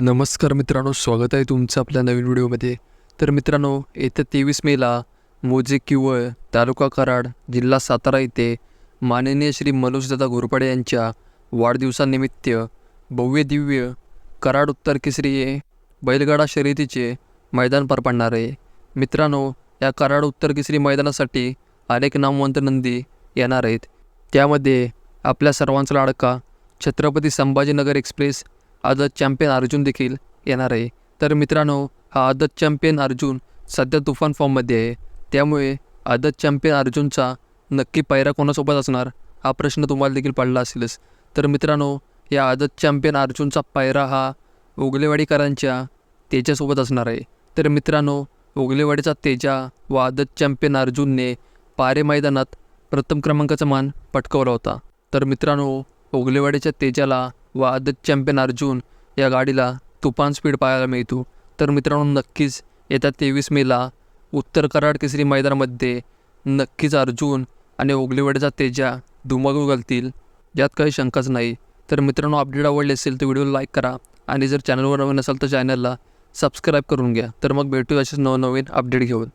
नमस्कार मित्रांनो स्वागत आहे तुमचं आपल्या नवीन व्हिडिओमध्ये. तर मित्रांनो येत्या तेवीस मेला मोजे किवळ तालुका कराड जिल्हा सातारा येथे माननीय श्री मनोजदादा घोरपडे यांच्या वाढदिवसानिमित्त भव्य दिव्य कराड उत्तर केसरी बैलगाडा शर्यतीचे मैदान पार पाडणार आहे. मित्रांनो या कराड उत्तर केसरी मैदानासाठी अनेक नामवंत नंदी येणार आहेत. त्यामध्ये आपल्या सर्वांचा लाडका छत्रपती संभाजीनगर एक्सप्रेस आदत चॅम्पियन अर्जुन देखील येणार आहे. तर मित्रांनो हा आदत चॅम्पियन अर्जुन सध्या तुफान फॉर्ममध्ये आहे. त्यामुळे आदत चॅम्पियन अर्जुनचा नक्की पायरा कोणासोबत असणार हा प्रश्न तुम्हाला देखील पडला असेलच. तर मित्रांनो या आदत चॅम्पियन अर्जुनचा पायरा हा उगलेवाडीकरांच्या तेजासोबत असणार आहे. तर मित्रांनो उगलेवाडीचा तेजा व आदत चॅम्पियन अर्जुनने पारे मैदानात प्रथम क्रमांकाचा मान पटकावला होता. तर मित्रांनो उगलेवाडीच्या तेजाला व आदत चॅम्पियन अर्जुन या गाडीला तुफान स्पीड पाहायला मिळतो. तर मित्रांनो नक्कीच येत्या तेवीस मेला उत्तर कराड केसरी मैदानामध्ये नक्कीच अर्जुन आणि ओगलेवाडीचा तेजा धुमाकूळ घालतील. यात काही शंकाच नाही. तर मित्रांनो अपडेट आवडले असेल तर व्हिडिओला लाईक करा आणि जर चॅनलवर नवीन असाल तर चॅनलला सबस्क्राईब करून घ्या. तर मग भेटू असेच नवनवीन अपडेट घेऊन.